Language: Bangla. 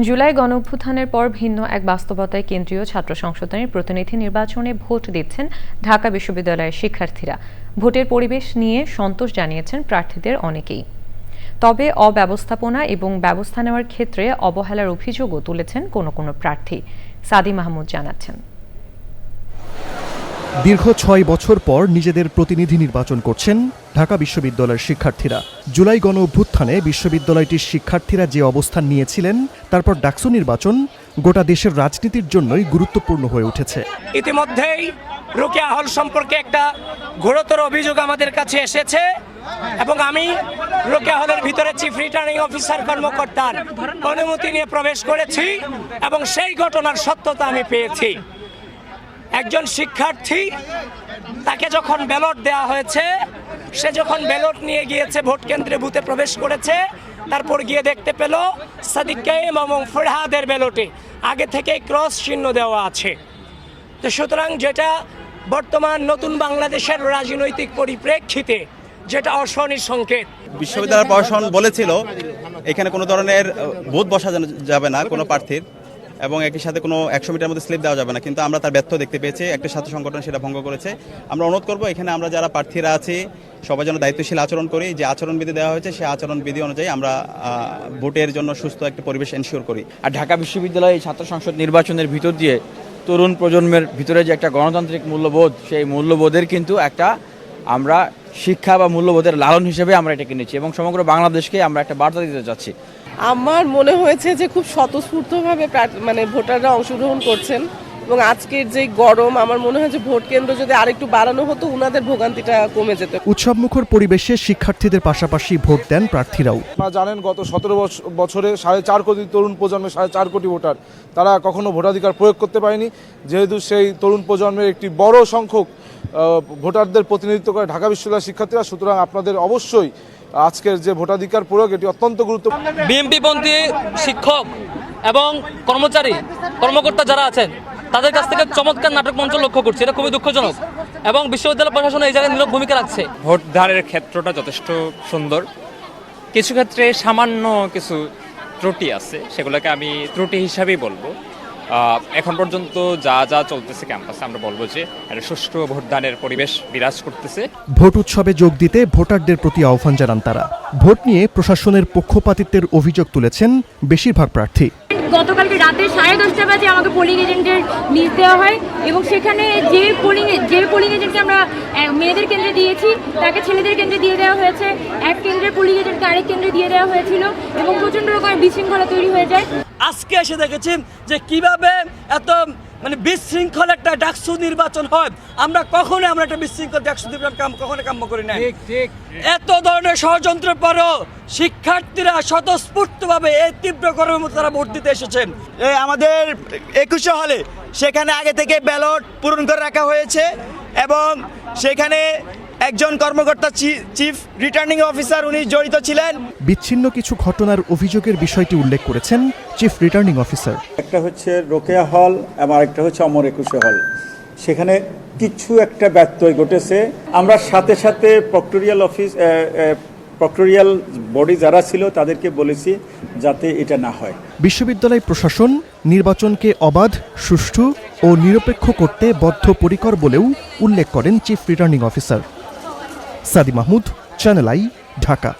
জুলাই গণঅভ্যুত্থানের পর ভিন্ন এক বাস্তবতায় কেন্দ্রীয় ছাত্র সংশোধনের প্রতিনিধি নির্বাচনে ভোট দিচ্ছেন ঢাকা বিশ্ববিদ্যালয়ের শিক্ষার্থীরা। ভোটের পরিবেশ নিয়ে সন্তোষ জানিয়েছেন প্রার্থীদের অনেকেই। তবে অব্যবস্থাপনা এবং ব্যবস্থা নেওয়ার ক্ষেত্রে অবহেলার অভিযোগও তুলেছেন কোনো কোনো প্রার্থী সাদি মাহমুদ জানাচ্ছেন। দীর্ঘ ছয় বছর পর নিজেদের প্রতিনিধি নির্বাচন করছেন ঢাকা বিশ্ববিদ্যালয়ের শিক্ষার্থীরা। জুলাই গণ অভ্যুত্থানে বিশ্ববিদ্যালয়টির শিক্ষার্থীরা যে অবস্থান নিয়েছিলেন, তারপর ডাকসু নির্বাচন গোটা দেশের রাজনীতির জন্যই গুরুত্বপূর্ণ হয়ে উঠেছে। ইতিমধ্যেই রোকেয়া হল সম্পর্কে একটা ঘোরতর অভিযোগ আমাদের কাছে এসেছে এবং আমি রোকেয়া হলের ভিতরে চিফ রিটার্নিং অফিসার কর্মকর্তার অনুমতি নিয়ে প্রবেশ করেছি এবং সেই ঘটনার সত্যতা আমি পেয়েছি। একজন শিক্ষার্থী, তাকে যখন ব্যালট দেওয়া হয়েছে, সে যখন ব্যালট নিয়ে গিয়েছে, ভোট কেন্দ্রে বুথে প্রবেশ করেছে, তারপর গিয়ে দেখতে পেল সাদিক কাইম এবং ফরহাদের ব্যালটে। আগে থেকেই ক্রস চিহ্ন দেওয়া আছে। তো সুতরাং যেটা বর্তমান নতুন বাংলাদেশের রাজনৈতিক পরিপ্রেক্ষিতে, যেটা অশনির সংকেত। বিশ্ববিদ্যালয় প্রশাসন বলেছিল, এখানে কোনো ধরনের বুথ বসা যাবে না, কোনো প্রার্থীর। এবং একই সাথে কোনো একশো মিটার মধ্যে স্লিপ দেওয়া যাবে না। কিন্তু আমরা তার ব্যর্থ দেখতে পেয়েছি, একটা ছাত্র সংগঠন সেটা ভঙ্গ করেছে। আমরা অনুরোধ করব, এখানে আমরা যারা প্রার্থীরা আছি, সবাই যেন দায়িত্বশীল আচরণ করি। যে আচরণবিধি দেওয়া হয়েছে সেই আচরণবিধি অনুযায়ী আমরা ভোটের জন্য সুস্থ একটা পরিবেশ এনশিওর করি। আর ঢাকা বিশ্ববিদ্যালয়ে ছাত্র সংসদ নির্বাচনের ভিতর দিয়ে তরুণ প্রজন্মের ভিতরে যে একটা গণতান্ত্রিক মূল্যবোধ, সেই মূল্যবোধের কিন্তু একটা আমরা শিক্ষা বা মূল্যবোধের লালন হিসেবে আমরা এটাকে নিচ্ছি এবং সমগ্র বাংলাদেশকে আমরা একটা বার্তা দিতে চাচ্ছি আমার মনে হয়েছে যে খুব স্বতঃস্ফূর্তভাবে মানে ভোটাররা অংশগ্রহণ করছেন এবং আজকের যে গরম আমার মনে হয় যে ভোট কেন্দ্র যদি আরেকটু বাড়ানো হতো উনাদের ভোগান্তিটা কমে যেত। উৎসবমুখর পরিবেশে শিক্ষার্থীদের পাশাপাশি ভোট দেন প্রার্থীরাও। আপনারা জানেন গত সতেরো বছরে সাড়ে চার কোটি তরুণ প্রজন্মের সাড়ে চার কোটি ভোটার। তারা কখনো ভোটাধিকার প্রয়োগ করতে পারেনি। যেহেতু সেই তরুণ প্রজন্মের একটি বড় সংখ্যক ভোটারদের প্রতিনিধিত্ব করে ঢাকা বিশ্ববিদ্যালয়ের শিক্ষার্থীরা। সুতরাং আপনাদের অবশ্যই আজকের যে ভোটাধিকার প্রয়োগ এটি অত্যন্ত গুরুত্বপূর্ণ বিএমপিপন্থী শিক্ষক এবং কর্মচারী কর্মকর্তা যারা আছেন তাদের কাছ থেকে চমৎকার নাটক মঞ্চ লক্ষ্য করছি। এটা খুবই দুঃখজনক এবং বিশ্ববিদ্যালয় প্রশাসন এই জায়গায় নীরব ভূমিকা রাখছে। ভোটদানের ক্ষেত্রটা যথেষ্ট সুন্দর। কিছু ক্ষেত্রে সামান্য কিছু ত্রুটি আছে সেগুলোকে আমি ত্রুটি হিসাবেই বলব। এখন পর্যন্ত যা যা চলতেছে ক্যাম্পাসে আমরা বলব যে একটা সুষ্ঠু ভোটদানের পরিবেশ বিরাজ করতেছে। ভোট উৎসবে যোগ দিতে ভোটারদের প্রতি আহ্বান জানান তারা। ভোট নিয়ে প্রশাসনের পক্ষপাতিত্বের অভিযোগ তুলেছেন বেশিরভাগ প্রার্থী। গতকালকে রাতে সাড়ে দশটা বাজে আমাকে পোলিং এজেন্টের লিস্ট দেওয়া হয় এবং সেখানে যে পোলিং যে পোলিং এজেন্টকে আমরা মেয়েদের কেন্দ্রে দিয়েছি তাকে ছেলেদের কেন্দ্রে দিয়ে দেওয়া হয়েছে। এক কেন্দ্রের পোলিং এজেন্টকে আরেক কেন্দ্রে দিয়ে দেওয়া হয়েছিল এবং প্রচণ্ড রকমের বিশৃঙ্খলা তৈরি হয়ে যায়। আজকে এসে দেখেছেন যে কীভাবে এত মানে বিশৃঙ্খল একটা ডাকসু নির্বাচন হয়। আমরা কখনো আমরা একটা বিশৃঙ্খল ডাকসু নির্বাচন কাম কখনো কাম্য করি না এত ধরনের ষড়যন্ত্রের পরও শিক্ষার্থীরা স্বতঃস্ফূর্তভাবে এই তীব্র গরমের মধ্যে তারা ভোট দিতে এসেছেন। এই আমাদের একুশে হলে সেখানে আগে থেকে ব্যালট পূরণ করে রাখা হয়েছে এবং সেখানে একজন কর্মকর্তা চিফ রিটার্নিং অফিসার উনি জড়িত ছিলেন। বিচ্ছিন্ন কিছু ঘটনার অভিযোগের বিষয়টি উল্লেখ করেছেন চিফ রিটার্নিং অফিসার। একটা হচ্ছে রোকেয়া হল এবং আরেকটা হচ্ছে অমর একুশে হল। সেখানে কিছু একটা ব্যত্যয় ঘটেছে। আমরা সাথে সাথে প্রক্টোরিয়াল অফিস প্রক্টোরিয়াল বডি যারা ছিল তাদেরকে বলেছি যাতে এটা না হয়। বিশ্ববিদ্যালয় প্রশাসন নির্বাচনকে অবাধ, সুষ্ঠু ও নিরপেক্ষ করতে বদ্ধপরিকর বলেও উল্লেখ করেন chief returning officer. Sadi Mahmud, Channel i, Dhaka.